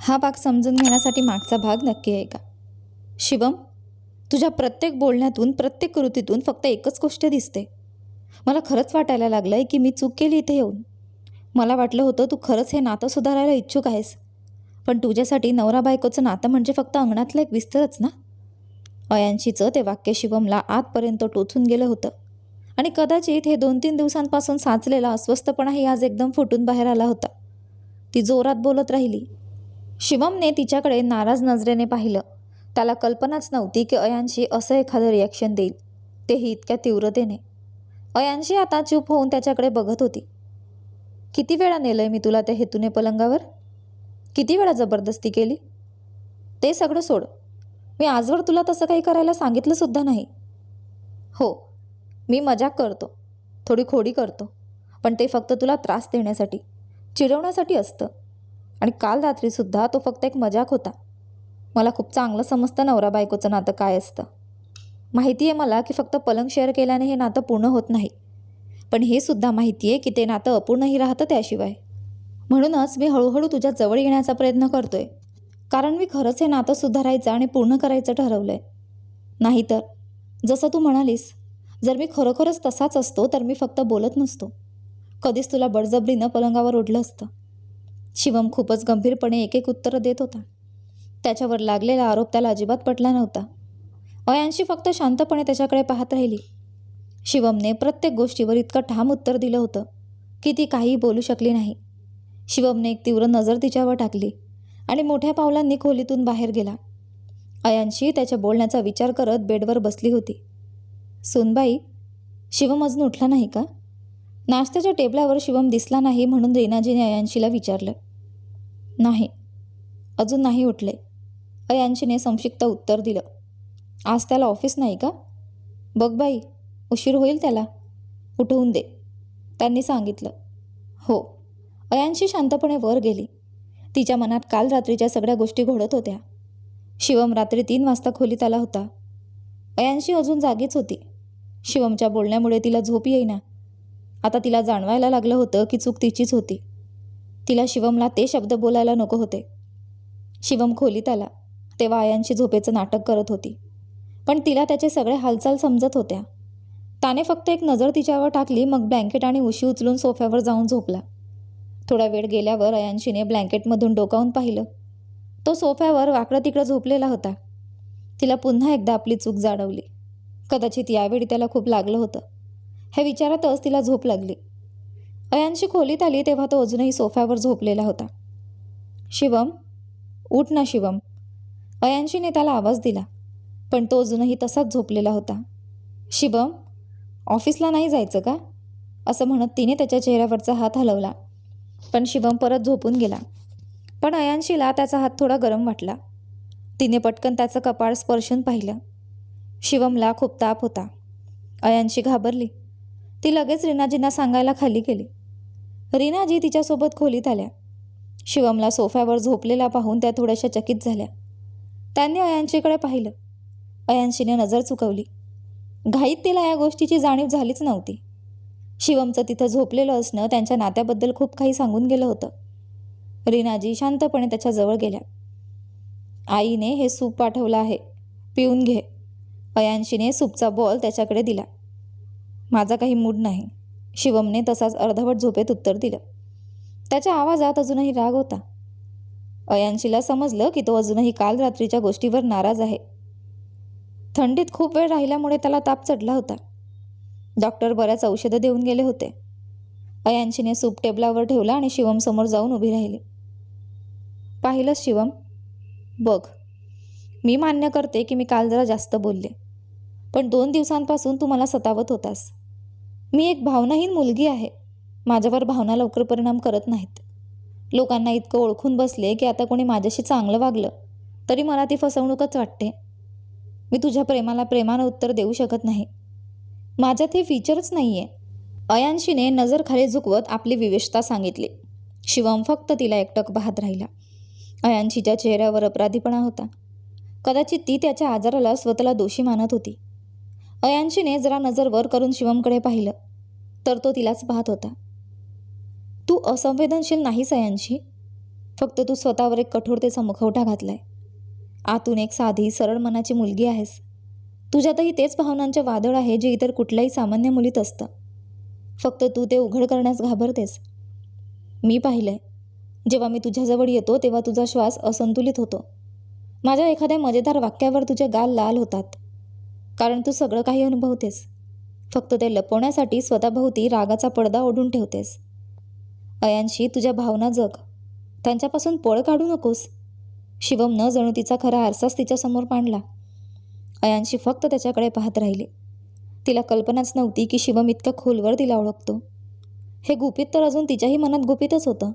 हा भाग समजून घेण्यासाठी मागचा भाग नक्की आहे का? शिवम तुझ्या प्रत्येक बोलण्यातून प्रत्येक कृतीतून फक्त एकच गोष्ट दिसते. मला खरंच वाटायला लागलं आहे की मी चूक केली इथे येऊन. मला वाटलं होतं तू खरंच हे नातं सुधारायला इच्छुक आहेस. पण तुझ्यासाठी नवरा बायकोचं नातं म्हणजे फक्त अंगणातलं एक विस्तरच ना? अयांशीचं ते वाक्य शिवमला आतपर्यंत टोचून गेलं होतं. आणि कदाचित हे दोन तीन दिवसांपासून साचलेला अस्वस्थपणाही आज एकदम फुटून बाहेर आला होता. ती जोरात बोलत राहिली. शिवमने तिच्याकडे नाराज नजरेने पाहिलं. त्याला कल्पनाच नव्हती की अयांशी असं एखादं रिॲक्शन देईल. तेही इतक्या तीव्रतेने. अयांशी आता चूप होऊन त्याच्याकडे बघत होती. किती वेळा नेलंय मी तुला त्या हेतूने पलंगावर? किती वेळा जबरदस्ती केली? ते सगळं सोड. मी आजवर तुला तसं काही करायला सांगितलंसुद्धा नाही. हो मी मजाक करतो. थोडी खोडी करतो. पण ते फक्त तुला त्रास देण्यासाठी चिडवण्यासाठी असतं. आणि काल रात्रीसुद्धा तो फक्त एक मजाक होता. मला खूप चांगलं समजतं नवरा बायकोचं नातं काय असतं. माहिती आहे मला की फक्त पलंग शेअर केल्याने हे नातं पूर्ण होत नाही. पण हे सुद्धा माहिती आहे की ते नातं अपूर्णही राहतं त्याशिवाय. म्हणूनच मी हळूहळू तुझ्या जवळ येण्याचा प्रयत्न करतोय. कारण मी खरंच हे नातं सुधारायचं आणि पूर्ण करायचं ठरवलं आहे नाहीतर जसं तू म्हणालीस जर मी खरोखरच तसाच असतो तर मी फक्त बोलत नसतो. कधीच तुला बळजबरीनं पलंगावर ओढलं असतं. शिवम खूपच गंभीरपणे एक एक उत्तरं देत होता. त्याच्यावर लागलेला आरोप त्याला अजिबात पटला नव्हता. अयांशी फक्त शांतपणे त्याच्याकडे पाहत राहिली. शिवमने प्रत्येक गोष्टीवर इतकं ठाम उत्तर दिलं होतं की ती काहीही बोलू शकली नाही. शिवमने एक तीव्र नजर तिच्यावर टाकली आणि मोठ्या पावलांनी खोलीतून बाहेर गेला. अयांशी त्याच्या बोलण्याचा विचार करत बेडवर बसली होती. सुनबाई शिवम अजून उठला नाही का? नाश्त्याच्या टेबलावर शिवम दिसला नाही म्हणून रेनाजीने अयांशीला विचारलं. नाही. अजून नाही उठले. अयांशीने संक्षिप्त उत्तर दिलं. आज त्याला ऑफिस नाही का? बघ बाई उशीर होईल त्याला. उठवून दे. त्यांनी सांगितलं. हो. अयांशी शांतपणे वर गेली. तिच्या मनात काल रात्रीच्या सगळ्या गोष्टी घोडत होत्या. शिवम रात्री तीन वाजता खोलीत आला होता. अयांशी अजून जागीच होती. शिवमच्या बोलण्यामुळे तिला झोप येईना. आता तिला जाणवायला लागलं होतं की चूक तिचीच होती. तिला शिवमला ते शब्द बोलायला नको होते. शिवम खोलीत आला. तेव्हा आयांशी झोपेचं नाटक करत होती. पण तिला त्याचे सगळे हालचाल समजत होत्या. त्याने फक्त एक नजर तिच्यावर टाकली मग ब्लँकेट आणि उशी उचलून सोफ्यावर जाऊन झोपला. थोडा वेळ गेल्यावर अयांशीने ब्लँकेटमधून डोकावून पाहिलं. तो सोफ्यावर वाकडं तिकडं झोपलेला होता. तिला पुन्हा एकदा आपली चूक जाणवली. कदाचित यावेळी त्याला खूप लागलं होतं. ह्या विचारातच तिला झोप लागली. अयांशी खोलीत आली तेव्हा तो अजूनही सोफ्यावर झोपलेला होता. शिवम उठ ना शिवम. अयांशीने त्याला आवाज दिला पण तो अजूनही तसाच झोपलेला होता. शिवम ऑफिसला नाही जायचं का? असं म्हणत तिने त्याच्या चेहऱ्यावरचा हात हलवला पण शिवम परत झोपून गेला. पण अयांशीला त्याचा हात थोडा गरम वाटला. तिने पटकन त्याचं कपाळ स्पर्शून पाहिलं. शिवमला खूप ताप होता. अयांशी घाबरली. ती लगेच रीनाजींना सांगायला खाली गेली. रीनाजी तिच्यासोबत खोलीत आल्या. शिवमला सोफ्यावर झोपलेला पाहून त्या थोड्याशा चकित झाल्या. त्यांनी अयांशीकडे पाहिलं. अयांशीने नजर चुकवली. घाईत तिला या गोष्टीची जाणीव झालीच नव्हती. शिवमचं तिथं झोपलेलं असणं त्यांच्या नात्याबद्दल खूप काही सांगून गेलं होतं. रीनाजी शांतपणे त्याच्याजवळ गेल्या. आईने हे सूप पाठवलं आहे. पिऊन घे. अयांशीने सूपचा बॉल त्याच्याकडे दिला. माझा काही मूड नाही. शिवमने तसाच अर्धवट झोपेत उत्तर दिलं. त्याच्या आवाजात अजूनही राग होता. अयांशीला समजलं की तो अजूनही काल रात्रीच्या गोष्टीवर नाराज आहे. थंडीत खूप वेळ राहिल्यामुळे त्याला ताप चढला होता. डॉक्टर बऱ्याच औषधं देऊन गेले होते. अयांशीने सूप टेबलावर ठेवला आणि शिवम समोर जाऊन उभी राहिली. पाहिलं शिवम? बघ मी मान्य करते की मी काल जरा जास्त बोलले. पण दोन दिवसांपासून तू मला सतावत होतास. मी एक भावनाहीन मुलगी आहे. माझ्यावर भावना लवकर परिणाम करत नाहीत. लोकांना इतकं ओळखून बसले की आता कोणी माझ्याशी चांगलं वागलं तरी मला ती फसवणूकच वाटते. मी तुझ्या प्रेमाला प्रेमानं उत्तर देऊ शकत नाही. माझ्यात हे फीचरच नाही आहे अयांशीने नजर खाली झुकवत आपली विवेशता सांगितली. शिवम फक्त तिला एकटक पाहत राहिला. अयांशीच्या चेहऱ्यावर अपराधीपणा होता. कदाचित ती त्याच्या आजाराला स्वतःला दोषी मानत होती. अयांशीने जरा नजर वर करून शिवमकडे पाहिलं तर तो तिलाच पाहत होता. तू असंवेदनशील नाहीस अयांशी. फक्त तू स्वतःवर एक कठोरतेचा मुखवटा घातलाय. आतून एक साधी सरळ मनाची मुलगी आहेस. तुझ्यातही तेच भावनांचे वादळ आहे जे इतर कुठल्याही सामान्य मुलीत असतं. फक्त तू ते उघड करण्यास घाबरतेस. मी पाहिलंय. जेव्हा मी तुझ्याजवळ येतो तेव्हा तुझा श्वास असंतुलित होतो. माझ्या एखाद्या मजेदार वाक्यावर तुझे गाल लाल होतात. कारण तू सगळं काही अनुभवतेस. फक्त ते लपवण्यासाठी स्वतःभोवती रागाचा पडदा ओढून ठेवतेस. अयांशी तुझ्या भावना जग. त्यांच्यापासून पळ काढू नकोस. शिवम न जणू तिचा खरा आरसाच तिच्यासमोर मांडला. अयांशी फक्त त्याच्याकडे पाहत राहिली. तिला कल्पनाच नव्हती की शिवम इतकं खोलवर तिला ओळखतो. हे गुपित तर अजून तिच्याही मनात गुपितच होतं.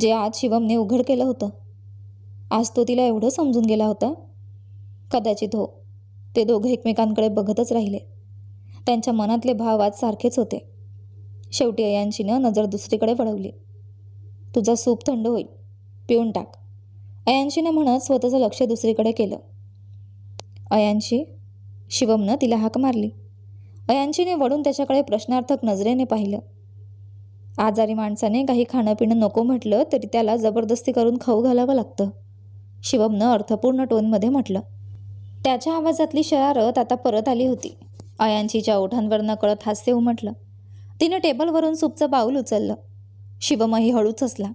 जे आज शिवमने उघड केलं होतं. आज तो तिला एवढं समजून गेला होता. कदाचित हो ते दोघं एकमेकांकडे बघतच राहिले. त्यांच्या मनातले भाव आज सारखेच होते. शेवटी अयांशीनं नजर दुसरीकडे वळवली. तुझा सूप थंड होईल. पिऊन टाक. अयांशीनं म्हणत स्वतःचं लक्ष दुसरीकडे केलं. अयांशी शिवमनं तिला हाक मारली. अयांशीने वळून त्याच्याकडे प्रश्नार्थक नजरेने पाहिलं. आजारी माणसाने काही खाणं पिणं नको म्हटलं तरी त्याला जबरदस्ती करून खाऊ घालावं लागतं शिवमनं अर्थपूर्ण टोनमध्ये म्हटलं. त्याच्या आवाजातली शरारत आता परत आली होती. अयांशीच्या ओठांवर नकळत हास्य उमटलं. तिनं टेबलवरून सूपचं बाऊल उचललं. शिवमही हळूच हसला.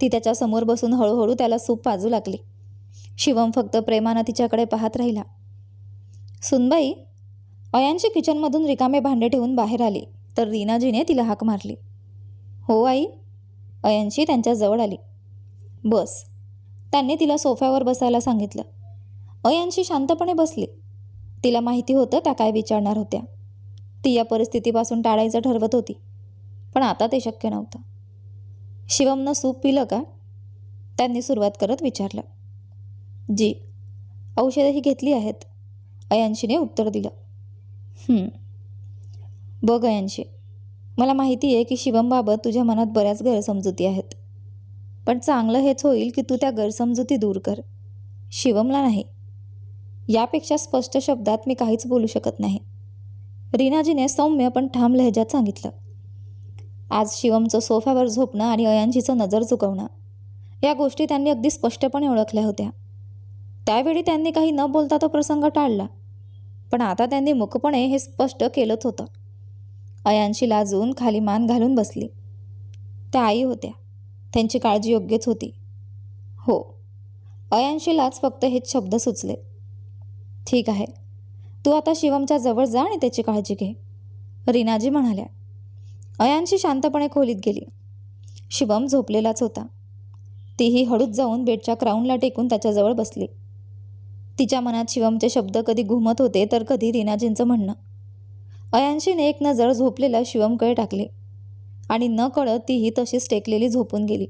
ती त्याच्यासमोर बसून हळूहळू त्याला सूप पाजू लागली. शिवम फक्त प्रेमानं तिच्याकडे पाहत राहिला. सुनबाई अयांशी किचनमधून रिकामे भांडे ठेवून बाहेर आली तर रीनाजीने तिला हाक मारली. हो आई. अयांशी त्यांच्याजवळ आली. बस. त्यांनी तिला सोफ्यावर बसायला सांगितलं. अयांशी शांतपणे बसली. तिला माहिती होतं त्या काय विचारणार होत्या. ती या परिस्थितीपासून टाळायचं ठरवत होती पण आता ते शक्य नव्हतं. शिवमनं सूप पिलं का? त्यांनी सुरुवात करत विचारलं. जी औषधंही घेतली आहेत. अयांशीने उत्तर दिलं. बघ अयांशी मला माहिती आहे की शिवमबाबत तुझ्या मनात बऱ्याच गैरसमजुती आहेत. पण चांगलं हेच होईल की तू त्या गैरसमजुती दूर कर. शिवमला नाही यापेक्षा स्पष्ट शब्दात मी काहीच बोलू शकत नाही. रीनाजीने सौम्य पण ठाम लहजात सांगितलं. आज शिवमचं सोफ्यावर झोपणं आणि अयांशीचं नजर चुकवणं या गोष्टी त्यांनी अगदी स्पष्टपणे ओळखल्या होत्या. त्यावेळी त्यांनी काही न बोलता तो प्रसंग टाळला पण आता त्यांनी मुखपणे हे स्पष्ट केलंच होतं. अयांशी लाजून खाली मान घालून बसली. त्या आई होत्या. त्यांची काळजी योग्यच होती. हो अयांशीलाच फक्त हेच शब्द सुचले. ठीक आहे. तू आता शिवमच्या जवळ जा आणि त्याची काळजी घे. रीनाजी म्हणाल्या. अयांशी शांतपणे खोलीत गेली. शिवम झोपलेलाच होता. तीही हळूच जाऊन बेडच्या क्राऊनला टेकून त्याच्याजवळ बसली. तिच्या मनात शिवमचे शब्द कधी घुमत होते तर कधी रीनाजींचं म्हणणं. अयांशीने एक नजर झोपलेला शिवमकडे टाकली. आणि न कळत तीही तशीच टेकलेली झोपून गेली.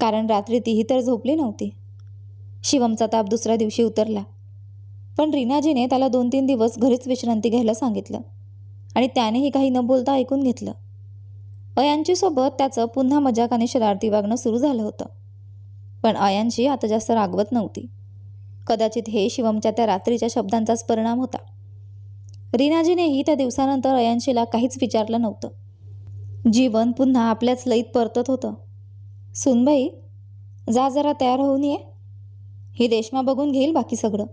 कारण रात्री तीही तर झोपली नव्हती. शिवमचा ताप दुसऱ्या दिवशी उतरला. पण रीनाजीने त्याला दोन तीन दिवस घरीच विश्रांती घ्यायला सांगितलं. आणि त्यानेही काही न बोलता ऐकून घेतलं. अयांशीसोबत त्याचं पुन्हा मजाक आणि शरारती वागणं सुरू झालं होतं. पण अयांशी आता जास्त रागवत नव्हती. कदाचित हे शिवमच्या त्या रात्रीच्या शब्दांचाच परिणाम होता. रीनाजीनेही त्या दिवसानंतर अयांशीला काहीच विचारलं नव्हतं. जीवन पुन्हा आपल्याच लईत परतत होतं. सुनबाई जा जरा तयार होऊन ये. ही रेशमा बघून घेईल बाकी सगळं.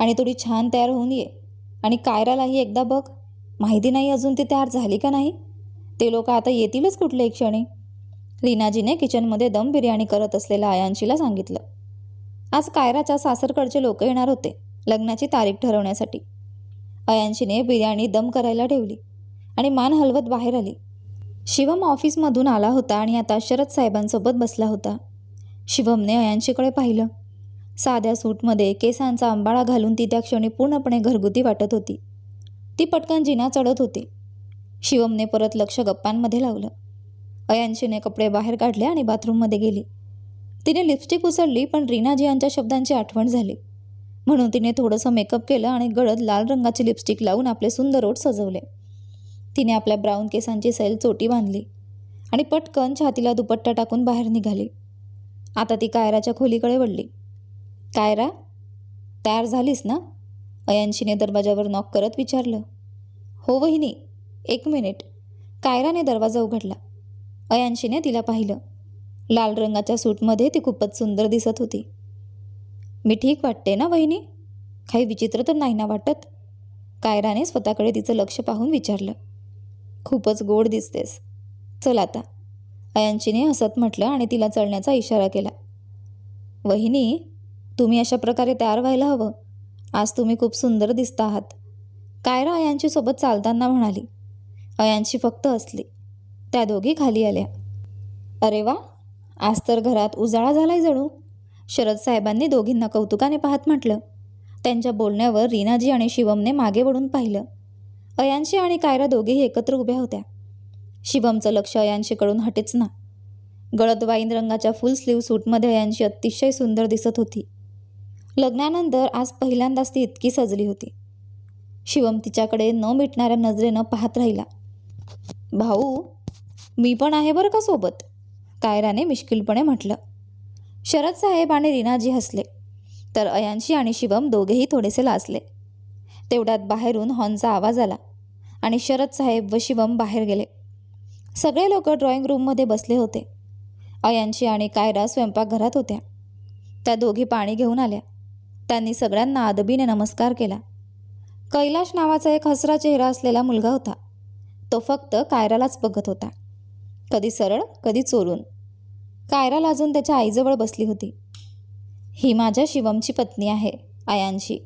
आणि थोडी छान तयार होऊन ये. आणि कायरालाही एकदा बघ. माहिती नाही अजून ती तयार झाली का नाही? ते लोक आता येतीलच कुठल्याही क्षणी. रीनाजीने किचनमध्ये दम बिर्याणी करत असलेल्या आयांशीला सांगितलं. आज कायराच्या सासरकडचे लोक येणार होते लग्नाची तारीख ठरवण्यासाठी. अयांशीने बिर्याणी दम करायला ठेवली आणि मान हलवत बाहेर आली. शिवम ऑफिसमधून आला होता आणि आता शरद साहेबांसोबत बसला होता. शिवमने अयांशीकडे पाहिलं. साध्या सूटमध्ये केसांचा आंबाळा घालून ती त्या क्षणी पूर्णपणे घरगुती वाटत होती. ती पटकन जिना चढत होती. शिवमने परत लक्ष गप्पांमध्ये लावलं. अयांशीने कपडे बाहेर काढले आणि बाथरूममध्ये गेली. तिने लिपस्टिक उचलली पण रीनाजी यांच्या शब्दांची आठवण झाली. म्हणून तिने थोडंसं मेकअप केलं आणि गळद लाल रंगाची लिपस्टिक लावून आपले सुंदर ओठ सजवले. तिने आपल्या ब्राऊन केसांची सैल चोटी बांधली आणि पटकन छातीला दुपट्टा टाकून बाहेर निघाली. आता ती कायराच्या खोलीकडे वळली. कायरा तयार झालीस ना? अयांशीने दरवाजावर नॉक करत विचारलं. हो वहिनी एक मिनिट. कायराने दरवाजा उघडला. अयांशीने तिला पाहिलं. लाल रंगाच्या सूटमध्ये ती खूपच सुंदर दिसत होती. मी ठीक वाटते ना वहिनी? काही विचित्र तर नाही ना वाटत? कायराने स्वतःकडे तिचं लक्ष पाहून विचारलं. खूपच गोड दिसतेस. चल आता. अयांशीने हसत म्हटलं आणि तिला चढण्याचा इशारा केला. वहिनी तुम्ही अशा प्रकारे तयार व्हायला हवं. आज तुम्ही खूप सुंदर दिसता आहात. कायरा अयांशी सोबत चालताना म्हणाली. अयांशी फक्त असली त्या दोघी खाली आल्या. अरे वा! आज तर घरात उजाळा झालाय जणू. शरद साहेबांनी दोघींना कौतुकाने पाहत म्हटलं. त्यांच्या बोलण्यावर रीनाजी आणि शिवमने मागे वळून पाहिलं. अयांशी आणि कायरा दोघेही एकत्र उभ्या होत्या. शिवमचं लक्ष अयांशीकडून हटेच ना. गळत वाईन रंगाच्या फुल स्लीव सूटमध्ये अयांशी अतिशय सुंदर दिसत होती. लग्नानंतर आज पहिल्यांदाच ती इतकी सजली होती. शिवम तिच्याकडे न मिटणाऱ्या नजरेनं पाहत राहिला. भाऊ मी पण आहे बरं का सोबत? कायराने मिश्किलपणे म्हटलं. शरद साहेब आणि रीनाजी हसले. तर अयांशी आणि शिवम दोघेही थोडेसे लाजले. तेवढ्यात बाहेरून हॉर्नचा आवाज आला आणि शरद साहेब व शिवम बाहेर गेले. सगळे लोक ड्रॉइंग रूममध्ये बसले होते. अयांशी आणि कायरा स्वयंपाकघरात होत्या. त्या दोघी पाणी घेऊन आल्या. त्यांनी सगळ्यांना आदबीने नमस्कार केला. कैलाश नावाचा एक हसरा चेहरा असलेला मुलगा होता. तो फक्त कायरालाच बघत होता. कधी सरळ कधी चोरून. कायरा लाजून त्याच्या आईजवळ बसली होती. ही माझ्या शिवमची पत्नी आहे आयांशी.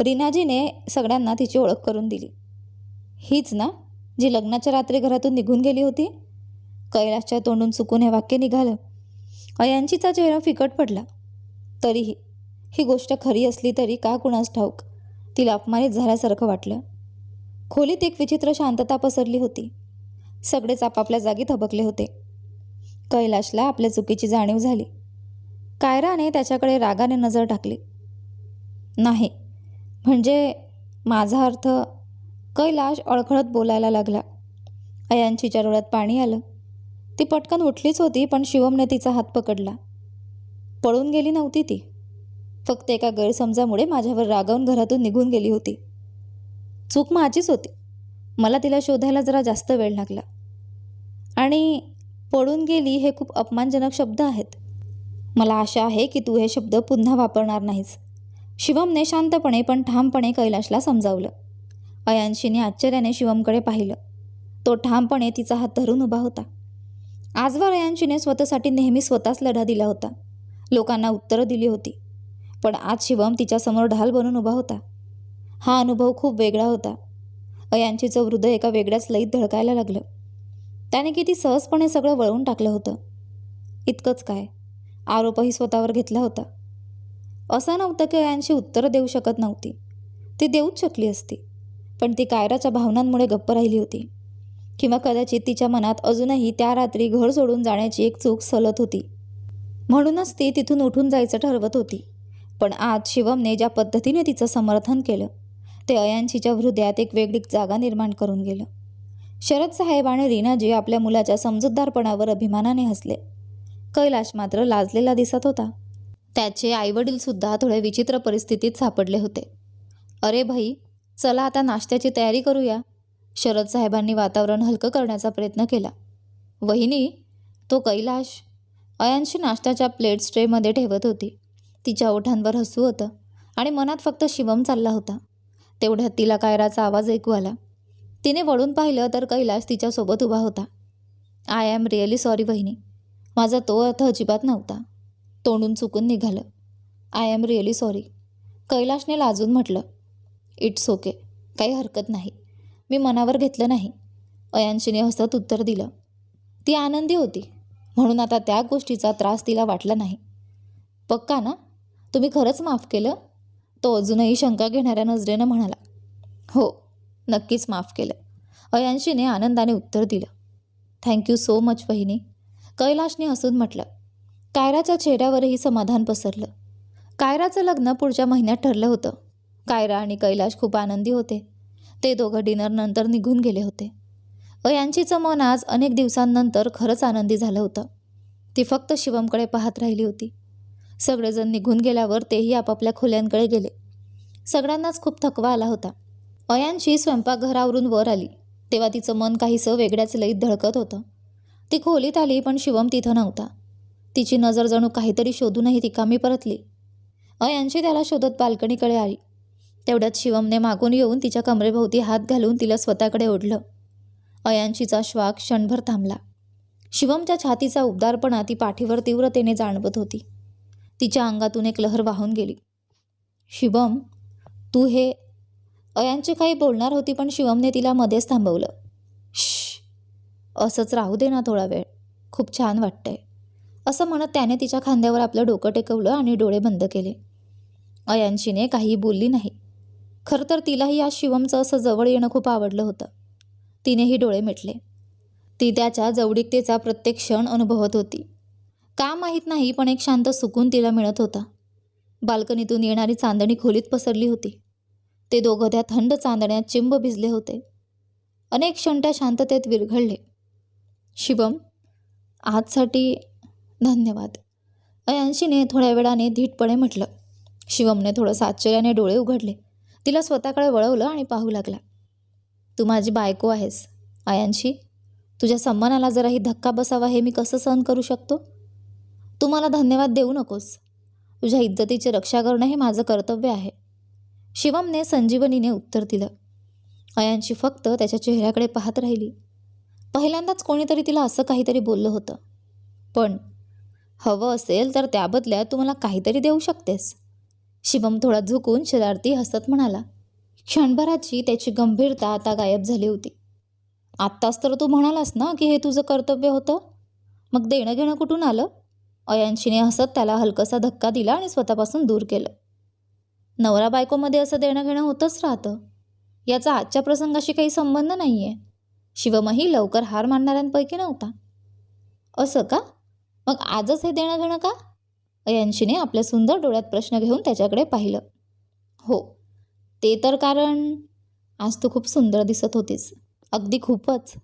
रीनाजीने सगळ्यांना तिची ओळख करून दिली. हीच ना जी लग्नाच्या रात्री घरातून निघून गेली होती? कैलाशच्या तोंडून चुकून हे वाक्य निघालं. अयांशीचा चेहरा फिकट पडला. तरीही ही गोष्ट खरी असली तरी का कुणास ठाऊक? तिला अपमानित झाल्यासारखं वाटलं. खोलीत एक विचित्र शांतता पसरली होती. सगळेच आपापल्या जागी थबकले होते. कैलाशला आपल्या चुकीची जाणीव झाली. कायराने त्याच्याकडे रागाने नजर टाकली. नाही म्हणजे माझा अर्थ कैलाश अडखळत बोलायला लागला. अयांचीच्या डोळ्यात पाणी आलं. ती पटकन उठलीच होती पण शिवमने तिचा हात पकडला. पळून गेली नव्हती ती. फक्त एका गैरसमजामुळे माझ्यावर रागावून घरातून निघून गेली होती. चूक माझीच होती. मला तिला शोधायला जरा जास्त वेळ लागला. आणि पळून गेली हे खूप अपमानजनक शब्द आहेत. मला आशा आहे की तू हे शब्द पुन्हा वापरणार नाहीस. शिवमने शांतपणे पण ठामपणे कैलाशला समजावलं. अयांशीने आश्चर्याने शिवमकडे पाहिलं. तो ठामपणे तिचा हात धरून उभा होता. आजवर अयांशीने स्वतःसाठी नेहमी स्वतःच लढा दिला होता. लोकांना उत्तरं दिली होती. पण आज शिवम तिच्यासमोर ढाल बनून उभा होता. हा अनुभव खूप वेगळा होता. अयांशीचं हृदय एका वेगळ्याच लईत धडकायला लागलं. त्याने किती सहजपणे सगळं वळवून टाकलं होतं. इतकंच काय? आरोपही स्वतःवर घेतला होता. असं नव्हतं की अयांशी उत्तरं देऊ शकत नव्हती. ती देऊच शकली असती. पण ती कायराच्या भावनांमुळे गप्प राहिली होती. किंवा कदाचित तिच्या मनात अजूनही त्या रात्री घर सोडून जाण्याची एक चूक सलत होती. म्हणूनच ती तिथून उठून जायचं ठरवत होती. पण आज शिवमने ज्या पद्धतीने तिचं समर्थन केलं ते अयांशीच्या हृदयात एक वेगळी जागा निर्माण करून गेलं. शरद साहेब आणि रीनाजी आपल्या मुलाच्या समजूतदारपणावर अभिमानाने हसले. कैलाश मात्र लाजलेला दिसत होता. त्याचे आईवडीलसुद्धा थोडे विचित्र परिस्थितीत सापडले होते. अरे भाई चला आता नाश्त्याची तयारी करूया शरद साहेबांनी वातावरण हलकं करण्याचा प्रयत्न केला. वहिनी तो कैलाश अयांशी नाश्त्याच्या प्लेट्स ट्रेमध्ये ठेवत होती. तिच्या ओठांवर हसू होतं आणि मनात फक्त शिवम चालला होता. तेवढ्यात तिला कायराचा आवाज ऐकू आला. तिने वळून पाहिलं तर कैलाश तिच्यासोबत उभा होता. आय एम रिअली सॉरी वहिनी. माझा तो अर्थ अजिबात नव्हता. तोंडून चुकून निघालं. आय एम रिअली सॉरी कैलाशने लाजून म्हटलं इट्स ओके काही हरकत नाही. मी मनावर घेतलं नाही. अयांशीने हसत उत्तर दिलं. ती आनंदी होती. म्हणून आता त्या गोष्टीचा त्रास तिला वाटला नाही. पक्का ना? तुम्ही खरंच माफ केलं? तो अजूनही शंका घेणाऱ्या नजरेनं म्हणाला. हो नक्कीच माफ केलं. अयांशीने आनंदाने उत्तर दिलं. थँक्यू सो मच वहिनी. कैलाशने हसून म्हटलं कायराच्या चेहऱ्यावरही समाधान पसरलं. कायराचं लग्न पुढच्या महिन्यात ठरलं होतं. कायरा आणि कैलाश खूप आनंदी होते. ते दोघं डिनरनंतर निघून गेले होते. अयांशीचं मन आज अनेक दिवसांनंतर खरंच आनंदी झालं होतं. ती फक्त शिवमकडे पाहत राहिली होती. सगळेजण निघून गेल्यावर तेही आपापल्या खोल्यांकडे गेले. सगळ्यांनाच खूप थकवा आला होता. अयांशी स्वयंपाकघरावरून वर आली. तेव्हा तिचं मन काहीसं वेगळ्याच लईत धडकत होतं. ती खोलीत आली पण शिवम तिथं नव्हता. तिची नजर जणू काहीतरी शोधूनही रिकामी परतली. अयांशी त्याला शोधत बाल्कनीकडे आली. तेवढ्यात शिवमने मागून येऊन तिच्या कमरेभोवती हात घालून तिला स्वतःकडे ओढलं. अयांशीचा श्वास क्षणभर थांबला. शिवमच्या छातीचा उबदारपणा ती पाठीवर तीव्रतेने जाणवत होती. तिच्या अंगातून एक लहर वाहून गेली. शिवम तू हे अयांची काही बोलणार होती पण शिवमने तिला मध्येच थांबवलं. श असंच राहू दे ना थोडा वेळ. खूप छान वाटतंय. असं म्हणत त्याने तिच्या खांद्यावर आपलं डोकं टेकवलं आणि डोळे बंद केले. अयांशीने काहीही बोलली नाही. खरं तर तिलाही आज शिवमचं असं जवळ येणं खूप आवडलं होतं. तिनेही डोळे मिटले. ती त्याच्या जवळीकतेचा प्रत्येक क्षण अनुभवत होती. का माहीत नाही पण एक शांत सुकून तिला मिळत होता. बाल्कनीतून येणारी चांदणी खोलीत पसरली होती. ते दोघं त्या थंड चांदण्यात चिंब भिजले होते. अनेक क्षण त्या शांततेत विरघळले. शिवम आजसाठी धन्यवाद. अयांशीने थोड्या वेळाने धीटपणे म्हटलं. शिवमने थोडंसं आश्चर्याने डोळे उघडले. तिला स्वतःकडे वळवलं आणि पाहू लागला. तू माझी बायको आहेस अयांशी. तुझ्या सन्मानाला जराही धक्का बसावा हे मी कसं सहन करू शकतो? तू मला धन्यवाद देऊ नकोस. तुझ्या इज्जतीची रक्षा करणं हे माझं कर्तव्य आहे. शिवमने संजीवनीने उत्तर दिलं. अयांशी फक्त त्याच्या चेहऱ्याकडे पाहत राहिली. पहिल्यांदाच कोणीतरी तिला असं काहीतरी बोललं होतं. पण हवं असेल तर त्याबदल्यात तू मला काहीतरी देऊ शकतेस. शिवम थोडा झुकून शरारती हसत म्हणाला. क्षणभराची त्याची गंभीरता आता गायब झाली होती. आत्ताच तर तू म्हणालास ना की हे तुझं कर्तव्य होतं? मग देणं घेणं कुठून आलं? अयांशीने हसत त्याला हलकसा धक्का दिला आणि स्वतःपासून दूर केलं. नवरा बायकोमध्ये असं देणं घेणं होतच राहतं. याचा आजच्या प्रसंगाशी काही संबंध नाही आहे शिवमही लवकर हार मानणाऱ्यांपैकी नव्हता. असं का? मग आजच हे देणं घेणं का? अयांशीने आपल्या सुंदर डोळ्यात प्रश्न घेऊन त्याच्याकडे पाहिलं. हो ते तर कारण आज तू खूप सुंदर दिसत होतीस. अगदी खूपच.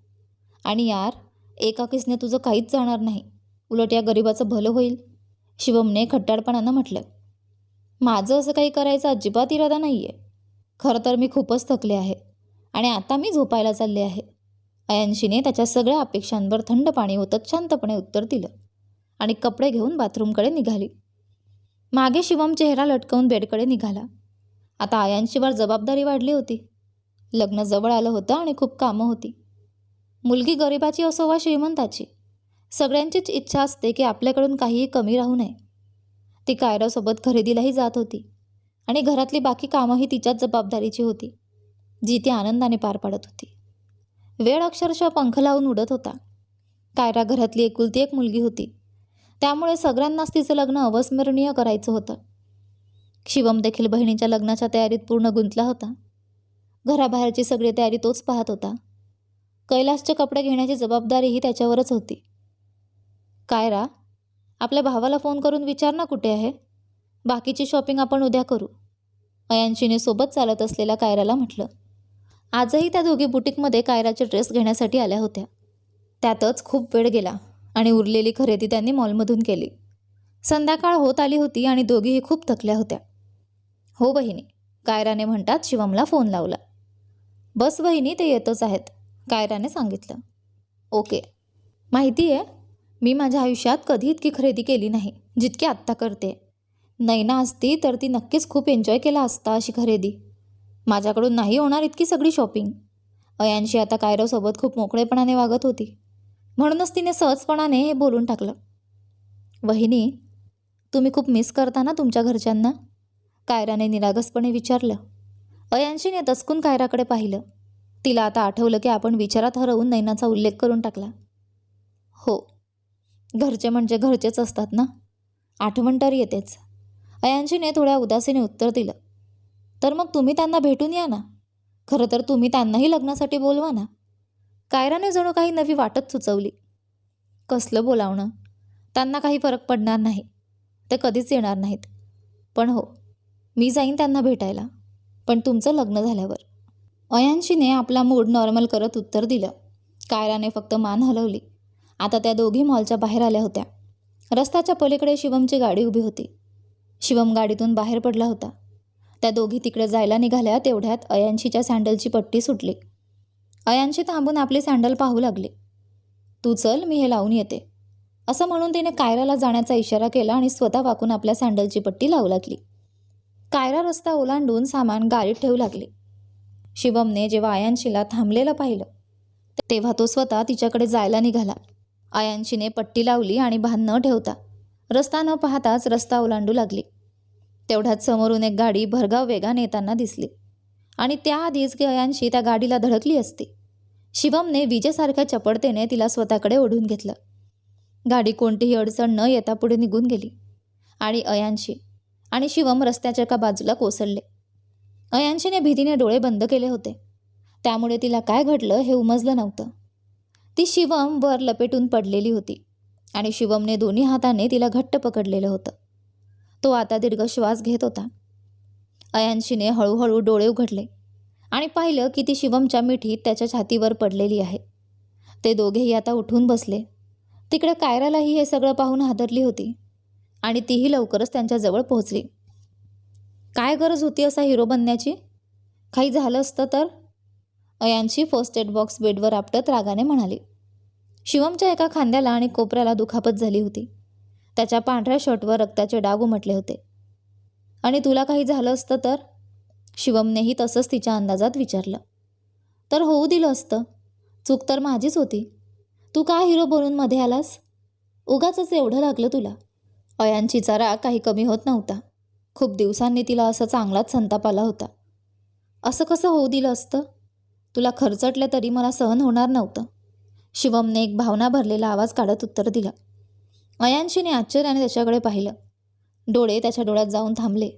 आणि यार एकाकीसने तुझं काहीच जाणार नाही. उलट या गरिबाचं भलं होईल? शिवमने खट्टाडपणानं म्हटलं. माझं असं काही करायचा अजिबात इरादा नाही आहे खरं तर मी खूपच थकले आहे. आणि आता मी झोपायला चालले आहे. अयांशीने त्याच्या सगळ्या अपेक्षांवर थंड पाणी होतच शांतपणे उत्तर दिलं आणि कपडे घेऊन बाथरूमकडे निघाली. मागे शिवम चेहरा लटकवून बेडकडे निघाला. आता आयांशीवर जबाबदारी वाढली होती. लग्न जवळ आलं होतं आणि खूप कामं होती. मुलगी गरिबाची असो वा श्रीमंताची सगळ्यांचीच इच्छा असते की आपल्याकडून काहीही कमी राहू नये. ती कायरासोबत खरेदीलाही जात होती आणि घरातली बाकी कामंही तिच्याच जबाबदारीची होती जी ती आनंदाने पार पाडत होती. वेळ अक्षरशः पंख लावून उडत होता. कायरा घरातली एकुलती एक मुलगी होती. त्यामुळे सगळ्यांनाच तिचं लग्न अविस्मरणीय करायचं होतं. शिवम देखील बहिणीच्या लग्नाच्या तयारीत पूर्ण गुंतला होता. घराबाहेरची सगळी तयारी तोच पाहत होता. कैलासचे कपडे घेण्याची जबाबदारीही त्याच्यावरच होती. कायरा आपल्या भावाला फोन करून विचार ना कुठे आहे. बाकीची शॉपिंग आपण उद्या करू. अयांशीने सोबत चालत असलेल्या कायराला म्हटलं. आजही त्या दोघी बुटीकमध्ये कायराचे ड्रेस घेण्यासाठी आल्या होत्या. त्यातच खूप वेळ गेला आणि उरलेली खरेदी त्यांनी मॉलमधून केली. संध्याकाळ होत आली होती आणि दोघीही खूप थकल्या होत्या. हो बहिणी कायराने म्हणतात शिवमला फोन लावला. बस बहिणी ते येतच आहेत कायराने सांगितलं. ओके. माहिती आहे मी माझ्या आयुष्यात कधी इतकी खरेदी केली नाही जितकी आत्ता करते. नैना असती तर ती नक्कीच खूप एन्जॉय केला असता अशी खरेदी. माझ्याकडून नाही होणार इतकी सगळी शॉपिंग अयांशी आता कायरोसोबत खूप मोकळेपणाने वागत होती. म्हणूनच तिने सहजपणाने हे बोलून टाकलं. वहिनी तुम्ही खूप मिस करता ना तुमच्या घरच्यांना? कायराने निरागसपणे विचारलं. अयांशीने दचकून कायराकडे पाहिलं. तिला आता आठवलं की आपण विचारात हरवून नैनाचा उल्लेख करून टाकला. हो घरचे म्हणजे घरचेच असतात ना? आठवण तर येतेच. अयांशीने थोड्या उदासीने उत्तर दिलं. तर मग तुम्ही त्यांना भेटून या ना? खरं तर तुम्ही त्यांनाही लग्नासाठी बोलवा ना? कायराने जणू काही नवी वाटत सुचवली. कसलं बोलावणं? त्यांना काही फरक पडणार नाही. ते कधीच येणार नाहीत. पण हो मी जाईन त्यांना भेटायला. पण तुमचं लग्न झाल्यावर. अयांशीने आपला मूड नॉर्मल करत उत्तर दिलं. कायराने फक्त मान हलवली. आता त्या दोघी मॉलच्या बाहेर आल्या होत्या. रस्त्याच्या पलीकडे शिवमची गाडी उभी होती. शिवम गाडीतून बाहेर पडला होता. त्या दोघी तिकडे जायला निघाल्या तेवढ्यात अयांशीच्या सँडलची पट्टी सुटली. अयांशी थांबून आपली सँडल पाहू लागली. तू चल मी हे लावून येते. असं म्हणून तिने कायराला जाण्याचा इशारा केला आणि स्वतः वाकून आपल्या सँडलची पट्टी लावू लागली. कायरा रस्ता ओलांडून सामान गाडीत ठेवू लागली. शिवमने जेव्हा आयांशीला थांबलेलं पाहिलं तेव्हा तो स्वतः तिच्याकडे जायला निघाला. आयांशीने पट्टी लावली आणि भान न ठेवता रस्ता न पाहताच रस्ता ओलांडू लागली. तेवढ्यात समोरून एक गाडी भरगाव वेगाने येताना दिसली आणि त्याआधीच की अयांशी त्या गाडीला धडकली असती. शिवमने विजेसारख्या चपडतेने तिला स्वतःकडे ओढून घेतलं. गाडी कोणतीही अडचण न येता पुढे निघून गेली आणि अयांशी आणि शिवम रस्त्याच्या एका बाजूला कोसळले. अयांशीने भीतीने डोळे बंद केले होते. त्यामुळे तिला काय घडलं हे उमजलं नव्हतं. ती शिवम वर लपेटून पडलेली होती आणि शिवमने दोन्ही हाताने तिला घट्ट पकडलेलं होतं. तो आता दीर्घ श्वास घेत होता. अयांशीने हळूहळू डोळे उघडले आणि पाहिलं की ती शिवमच्या मिठीत त्याच्या छातीवर पडलेली आहे. ते दोघेही आता उठून बसले. तिकडे कायरालाही हे सगळं पाहून हादरली होती आणि तीही लवकरच त्यांच्याजवळ पोहोचली. काय गरज होती असा हिरो बनण्याची? काही झालं असतं तर? अयांशी फर्स्ट एड बॉक्स बेडवर आपटत रागाने म्हणाली. शिवमच्या एका खांद्याला आणि कोपऱ्याला दुखापत झाली होती. त्याच्या पांढऱ्या शर्टवर रक्ताचे डाग उमटले होते. आणि तुला काही झालं असतं तर? शिवमनेही तसंच तिच्या अंदाजात विचारलं. तर होऊ दिलं असतं. चूक तर माझीच होती. तू का हिरो बनून मध्ये आलास? उगाचच एवढं लागलं तुला. अयांशीचा राग काही कमी होत नव्हता. खूप दिवसांनी तिला असं चांगलाच संताप आला होता. असं कसं होऊ दिलं असतं? तुला खरचटलं तरी मला सहन होणार नव्हतं. शिवमने एक भावना भरलेला आवाज काढत उत्तर दिलं. अयांशीने आश्चर्याने त्याच्याकडे पाहिलं. डोळे त्याच्या डोळ्यात जाऊन थांबले.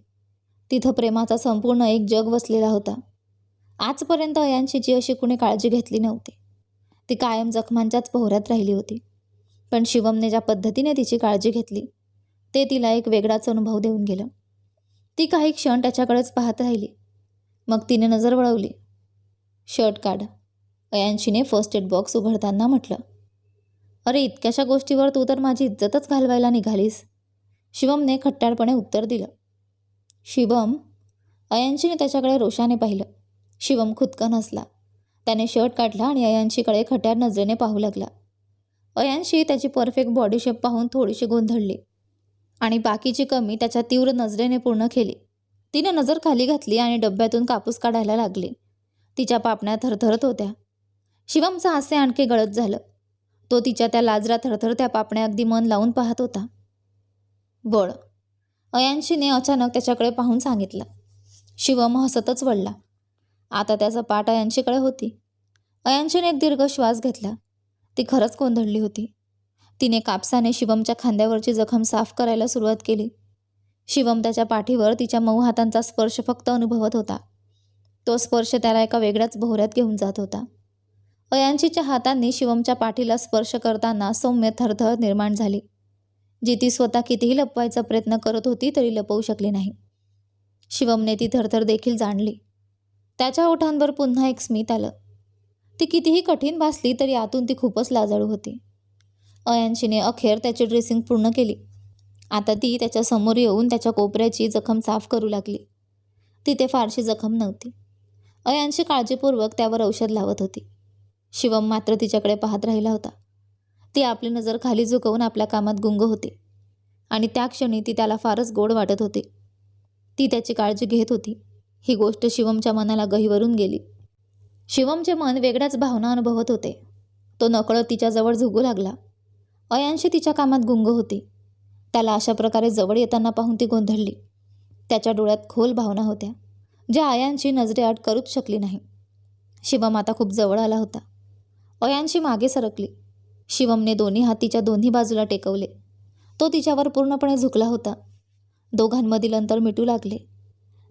तिथं प्रेमाचा संपूर्ण एक जग वसलेला होता. आजपर्यंत अयांशीची अशी कुणी काळजी घेतली नव्हती. ती कायम जखमांच्याच पोहऱ्यात राहिली होती. पण शिवमने ज्या पद्धतीने तिची काळजी घेतली ते तिला एक वेगळाच अनुभव देऊन गेलं. ती काही क्षण त्याच्याकडेच पाहत राहिली. मग तिने नजर वळवली. शर्ट काढ. अयांशीने फर्स्ट एड बॉक्स उघडताना म्हटलं अरे इतक्याशा गोष्टीवर तू तर माझी इज्जतच घालवायला निघालीस. शिवमने खट्टाळपणे उत्तर दिलं. शिवम अयांशीने त्याच्याकडे रोषाने पाहिलं. शिवम खुदकन हसला त्याने शर्ट काढला आणि अयांशीकडे खट्याळ नजरेने पाहू लागला. अयांशी त्याची परफेक्ट बॉडी शेप पाहून थोडीशी गोंधळली आणि बाकीची कमी त्याच्या तीव्र नजरेने पूर्ण केली. तिने नजर खाली घातली आणि डब्यातून कापूस काढायला लागली. तिच्या पापण्या थरथरत होत्या. शिवमचं हास्य आणखी गळत झालं. तो तिच्या त्या लाजरा थरथरत्या पापण्या अगदी मन लावून पाहत होता. बळ अयांशीने अचानक त्याच्याकडे पाहून सांगितलं. शिवम हसतच वळला. आता त्याचा पाठ अयांशीकडे होती. अयांशीने एक दीर्घ श्वास घेतला. ती खरंच गोंधळली होती. तिने कापसाने शिवमच्या खांद्यावरची जखम साफ करायला सुरुवात केली. शिवम त्याच्या पाठीवर तिच्या मऊ हातांचा स्पर्श फक्त अनुभवत होता. तो स्पर्श त्याला एका वेगळ्याच भोवऱ्यात घेऊन जात होता. अयांशीच्या हातांनी शिवमच्या पाठीला स्पर्श करताना सौम्य थरथर निर्माण झाली. जी ती स्वतः कितीही लपवायचा प्रयत्न करत होती तरी लपवू शकली नाही. शिवमने ती थरथर देखील जाणली. त्याच्या ओठांवर पुन्हा एक स्मित आलं. ती कितीही कठीण भासली तरी आतून ती खूपच लाजाळू होती. अयांशीने अखेर त्याची ड्रेसिंग पूर्ण केली. आता ती त्याच्यासमोर येऊन त्याच्या कोपऱ्याची जखम साफ करू लागली. तिथे फारशी जखम नव्हती. अयांशी काळजीपूर्वक त्यावर औषध लावत होती. शिवम मात्र तिच्याकडे पाहत राहिला होता. ती आपली नजर खाली झुकवून आपल्या कामात गुंग होती आणि त्या क्षणी ती त्याला फारच गोड वाटत होती. ती त्याची काळजी घेत होती. ही गोष्ट शिवमच्या मनाला गहीवरून गेली. शिवमचे मन वेगळ्याच भावना अनुभवत होते. तो नकळत तिच्याजवळ झुगू लागला. अयांशी तिच्या कामात गुंग होती. त्याला अशा प्रकारे जवळ येताना पाहून ती गोंधळली. त्याच्या डोळ्यात खोल भावना होत्या. ज्या आयांची नजरेआड करूच शकली नाही. शिवम आता खूप जवळ आला होता. अयांशी मागे सरकली. शिवमने दोन्ही हात तिच्या दोन्ही बाजूला टेकवले. तो तिच्यावर पूर्णपणे झुकला होता. दोघांमधील अंतर मिटू लागले.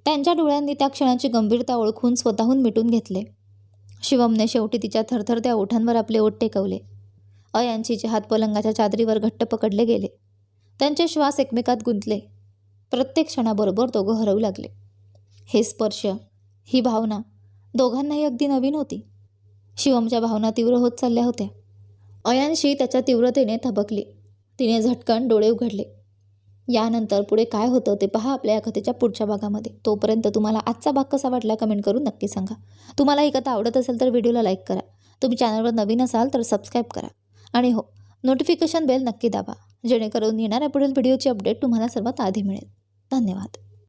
त्यांच्या डोळ्यांनी त्या क्षणाची गंभीरता ओळखून स्वतःहून मिटून घेतले. शिवमने शेवटी तिच्या थरथरत्या ओठांवर आपले ओठ टेकवले. अयांशीचे हात पलंगाच्या चादरीवर घट्ट पकडले गेले. त्यांचे श्वास एकमेकात गुंतले. प्रत्येक क्षणाबरोबर दोघं हरवू लागले. हे स्पर्श ही भावना दोघांनाही अगदी नवीन होती. शिवमच्या भावना तीव्र होत चालल्या होत्या. अयांशी त्याच्या तीव्रतेने थबकली. तिने झटकन डोळे उघडले. यानंतर पुढे काय होतं ते पहा आपल्या या कथेच्या पुढच्या भागामध्ये. तोपर्यंत तुम्हाला आजचा भाग कसा वाटला कमेंट करून नक्की सांगा. तुम्हाला ही कथा आवडत असेल तर व्हिडिओला लाईक करा. तुम्ही चॅनलवर नवीन असाल तर सबस्क्राईब करा. आणि हो नोटिफिकेशन बेल नक्की दाबा जेणेकरून येणाऱ्या पुढील व्हिडिओची अपडेट तुम्हाला सर्वात आधी मिळेल. धन्यवाद.